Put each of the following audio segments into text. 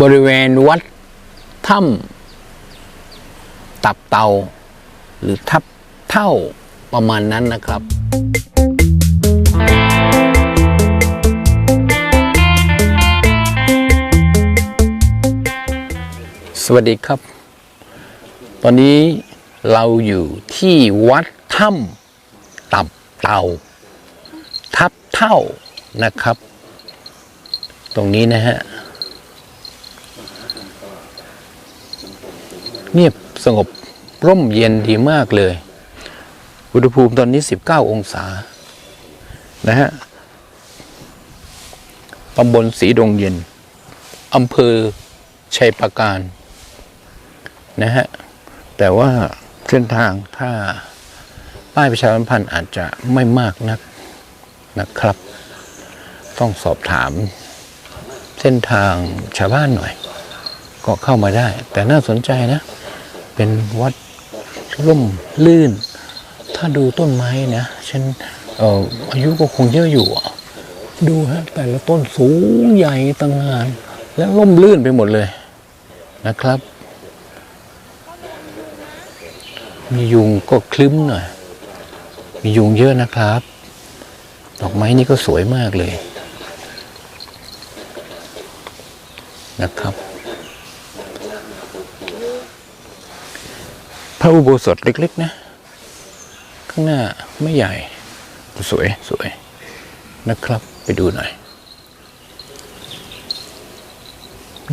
บริเวณวัดถ้ำตับเตา หรือทับเท่าประมาณนั้นนะครับสวัสดีครับ ตอนนี้เราอยู่ที่วัดถ้ำตับเตา ทับเท่านะครับ ตรงนี้นะฮะ เงียบสงบร่มเย็นดีมากเลย อุณหภูมิตอนนี้ 19 องศา นะฮะตำบลสีดงเย็นอำเภอชัยประการ นะฮะ แต่ว่าเส้นทางถ้าป้ายประชาสัมพันธ์อาจจะไม่มากนักนะครับ ต้องสอบถาม เส้นทางชาวบ้านหน่อย ก็เข้ามาได้ แต่น่าสนใจนะ เป็นวัดร่มลื่น ถ้าดูต้นไม้นะฉันเอ่ออายุก็คงเยอะอยู่ ดูฮะแต่ละต้นสูงใหญ่ต่างงานและร่มลื่นไปหมดเลยนะครับ มียุงก็คลึ้มหน่อย มียุงเยอะนะครับ ดอกไม้นี่ก็สวยมากเลยนะครับ ระอุโบสถเล็กๆนะ ข้างหน้าไม่ใหญ่ สวยสวยนะครับไปดูหน่อย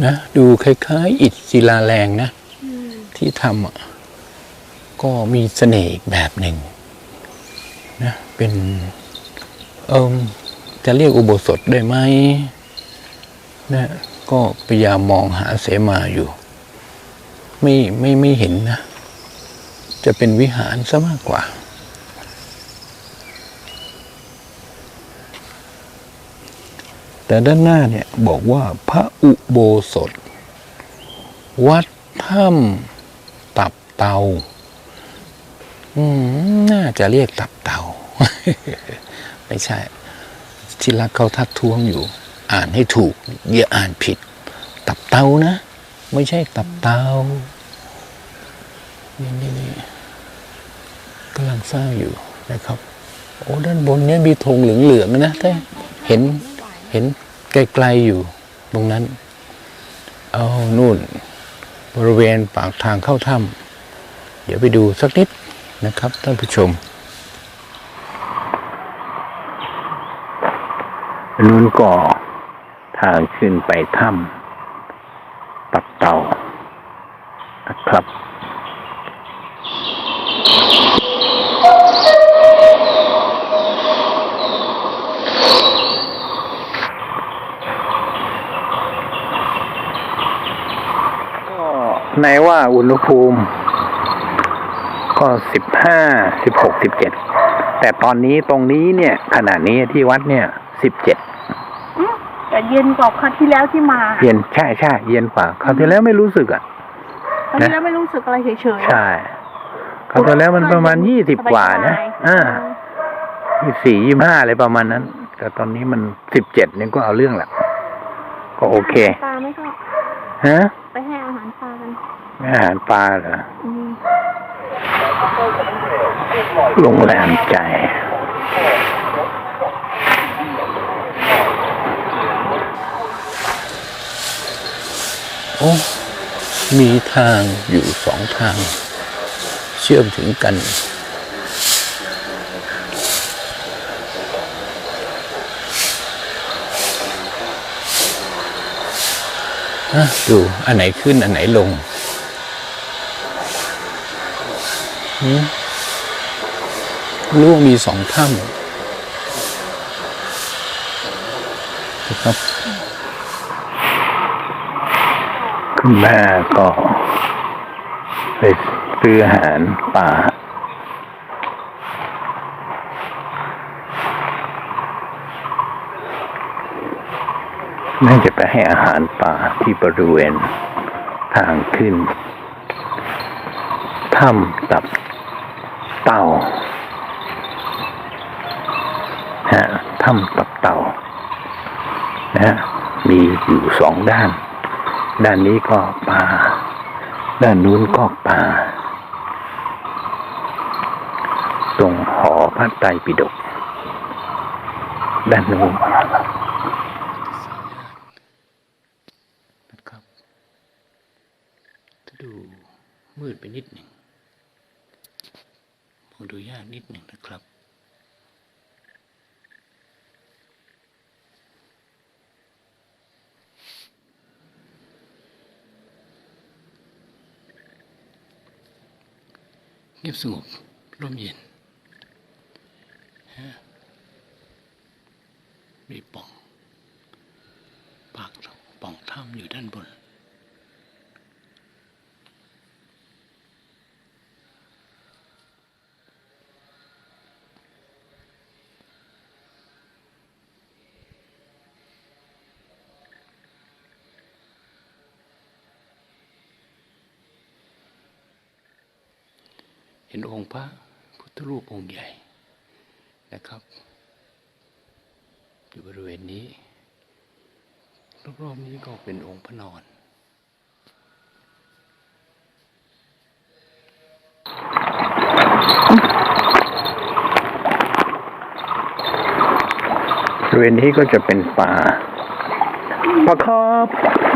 นะดูคล้ายๆ อิฐศิลาแรงนะ ที่ทำอะก็มีเสน่ห์อีกแบบหนึ่งนะเป็นเอิมจะเรียกอุโบสถได้ไหมนะก็พยายามมองหาเสมาอยู่ ไม่ไม่ไม่เห็นนะ จะเป็นวิหารซะมากกว่า แต่ด้านหน้าเนี่ยบอกว่าพระอุโบสถ วัดถ้ำตับเตาอืมน่าจะเรียกตับเตา ไม่ใช่ ที่รักเขาทักท้วงอยู่ อ่านให้ถูก อย่าอ่านผิด ตับเตานะ ไม่ใช่ตับเตานี่นี่นี่ กำลังสร้างอยู่นะครับ โอ้ด้านบนเนี้ยมีธงเหลืองๆนะแต่เห็นเห็นไกลๆอยู่ตรงนั้น เอานู่น บริเวณปากทางเข้าถ้ำเดี๋ยวไปดูสักนิดนะครับท่านผู้ชมนู้นก็ทางขึ้นไปถ้ำตับเตานะครับ ในว่าอุณหภูมิ ก็สิบห้าสิบหกสิบเจ็ดแต่ตอนนี้ตรงนี้เนี่ย ขณะนี้ที่วัดเนี่ยสิบเจ็ดอืมแต่เย็นกว่าครั้งที่แล้วที่มา เย็นใช่ใช่เย็นกว่าคราวที่แล้วไม่รู้สึกอะครั้งที่แล้วไม่รู้สึกอะไรเฉยๆใช่คราวที่แล้วมันประมาณยี่สิบกว่านะสบยๆอ่ายี่สี่ยี่ห้าอะไรประมาณนั้น แต่ตอนนี้มันสิบเจ็ดเนี่ยก็เอาเรื่องแหละก็โอเคปลาไม่ก็ ฮะไปให้อาหารปลากันอาหารปลาเหรออืมโรงแรมใจโอ้มีทางอยู่สองทาง เชื่อมถึงกัน ดูอันไหนขึ้นอันไหนลงรู้ว่ามีสองถ้ำนะครับ คุณแม่ก็ไปซื้ออาหารป่า น่าจะไปให้อาหารป่าที่บริเวณทางขึ้นถ้ำตับเต่าฮะถ้ำตับเต่านะฮะมีอยู่สองด้าน ด้านนี้ก็ป่า ด้านนู้นก็ป่า ตรงหอพระไตรปิฎกด้านนู้นนะครับจะ ดูมืดไปนิดหนึ่งมองดูยากนิดหนึ่งนะครับ เงียบสงบร่มเย็นฮะมีป่อง ปากป่องถ้ำอยู่ด้านบน เห็นองค์พระพุทธรูปองค์ใหญ่นะครับ อยู่บริเวณนี้รอบๆนี้ก็เป็นองค์พระนอนบริเวณนี้ก็จะเป็นป่าป่าครับ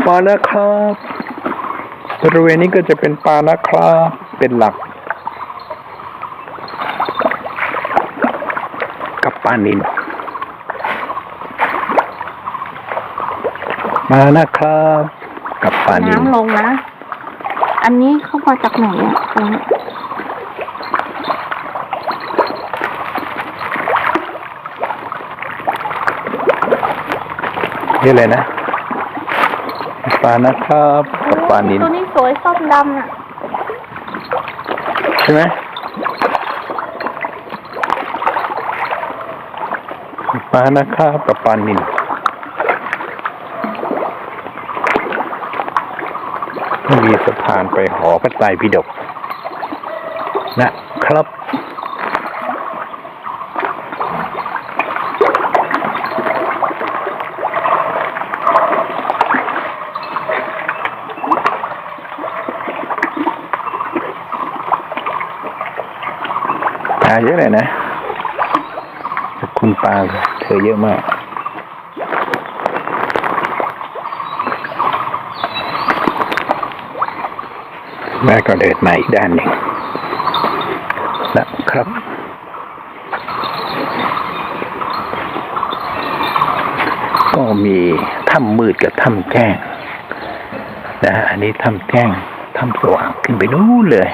ป่านะครับ บริเวณนี้ก็จะเป็นป่านะครับ เป็นหลัก กับ ปลานินมานะครับกับปลานินน้ำลงนะ อันนี้เข้ามาจากไหนอะตรงนี้นี่เลยนะปลานะครับกับปลานินตัวนี้สวยส้มดำน่ะ ใช่ไหม ปลานะครับกับปลานินมีสะพานไปหอพระไตรปิฎกนะครับปลาเยอะเลยนะคุณปลา เธอเยอะมากแม่ก็เดินมาอีกด้านหนึ่งนะครับ ก็มีถ้ำมืดกับถ้ำแจ้งนะฮะอันนี้ถ้ำแจ้งถ้ำสว่างขึ้นไปนู้นเลย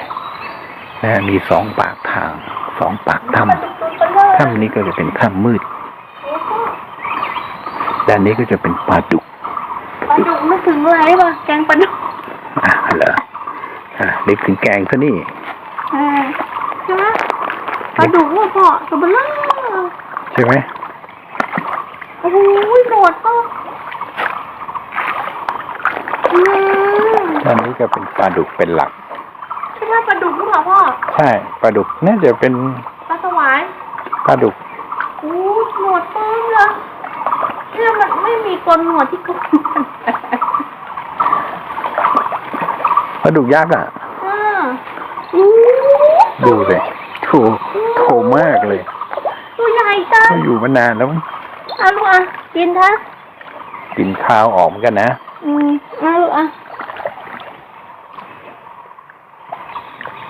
นะมีสองปากทางสองปากถ้ำถ้ำนี้ก็จะเป็นถ้ำมืด ด้านนี้ก็จะเป็นปลาดุกปลาดุกไม่ถึงอะไรป่ะแกงปลาดุกอะเหรออะนึกถึงแกงซะนี่เออใช่ไหมปลาดุกว่าพ่อตัวเบลอใช่ไหมโอ้โหหนวดก็อืมด้านนี้ก็เป็นปลาดุกเป็นหลักใช่ไหมปลาดุกหรือเปล่าพ่อใช่ปลาดุกน่าจะเป็นปลาสวายปลาดุกโอ้หนวดเต็มเลย เนี่ยมันไม่มีกลนหนวดที่กลนปลาดุกยักษ์อะอ่าอู้ดูเลยโถโถมากเลย ตัวใหญ่จังก็อยู่มานานแล้วมั้งเอาลูกอะกินเถอะกินข้าวออกเหมือนกันนะ อืมเอาลูกอะ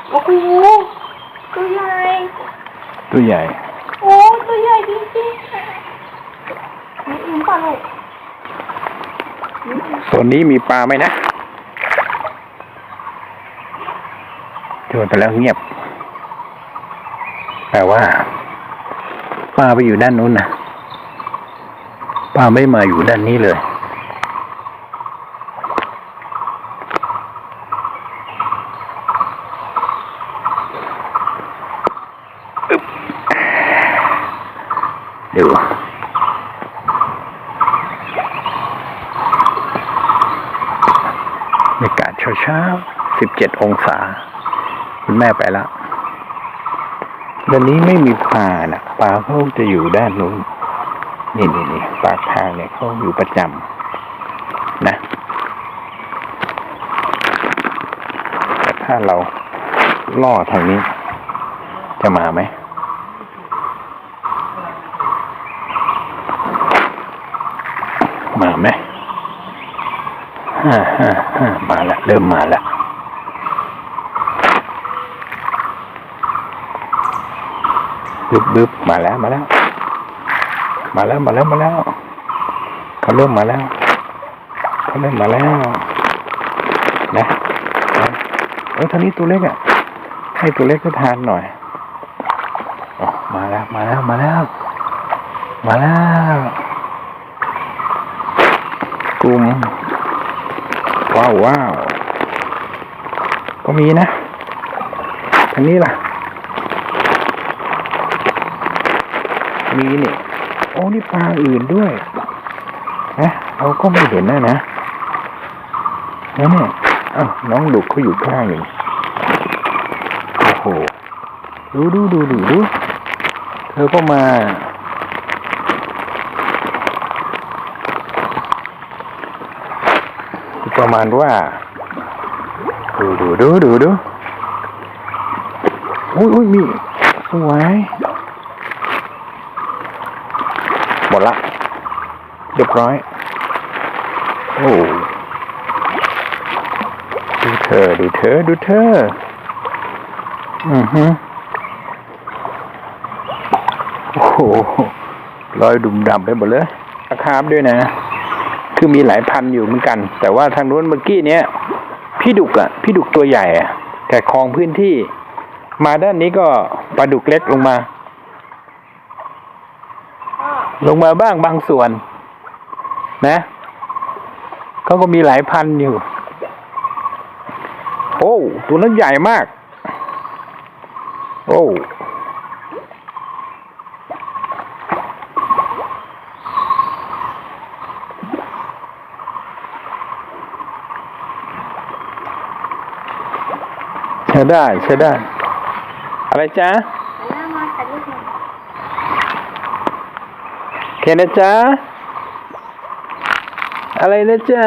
โอ้โหตัวใหญ่ ตัวใหญ่ โอ้ตัวใหญ่จริงๆ ยิ้มป่ะลูกส่วนนี้มีปลาไหมนะโจนไปแล้วเงียบแปลว่าปลาไปอยู่ด้านนู้นนะปลาไม่มาอยู่ด้านนี้เลยอึ๊บดูบรรยา เช้าสิบเจ็ดองศา คุณแม่ไปแล้ววันนี้ไม่มีปลานะปลาเขาจะอยู่ด้านนู้นนี่นี่นี่ปากทางเนี่ยเขาอยู่ประจำนะแต่ถ้าเราล่อทางนี้ จะมาไหม มาแล้วเริ่มมาแล้วบึบบึบมาแล้วมาแล้ว มาแล้วมาแล้วมาแล้วเขาเริ่มมาแล้วเขาเริ่มมาแล้วนะนะเออท่านี้ตัวเล็กอะ ให้ตัวเล็กก็ทานหน่อยอมาแล้วมาแล้วมาแล้ว มาแล้วกลุ่ม ว้าวว้าวก็มีนะทางนี้ล่ะ มีนี่โอ้นี่ปลาอื่นด้วยนะเราก็ไม่เห็นนะนะแล้วเนี่ยอ้าน้องดุกเขาอยู่ข้างอยู่โอ้โหดูดูดูดูดูเธอก็มา ประมาณว่า ดูดูดูดูดูอุ้ยอุ้ยมีสวยหมดละเรียบร้อย โอ้ดูเธอ ดูเธอ ดูเธอ อือฮึโอ้โหรอยดุมดำไปหมดเลยราคาบด้วยนะ คือมีหลายพันอยู่เหมือนกัน แต่ว่าทางนู้นเมื่อกี้เนี้ยพี่ดุกอะพี่ดุกตัวใหญ่อะแต่คลองพื้นที่ มาด้านนี้ก็ปลาดุกเล็กลงมา ลงมาบ้างบางส่วน นะเขาก็มีหลายพันอยู่ โอ้ตัวนั้นใหญ่มาก โอ้ ได้ใช้ได้ อะไรจ๊ะแล้วมาแต่ลูกหนึ่งเคนะจ๊ะอะไรนะจ๊ะ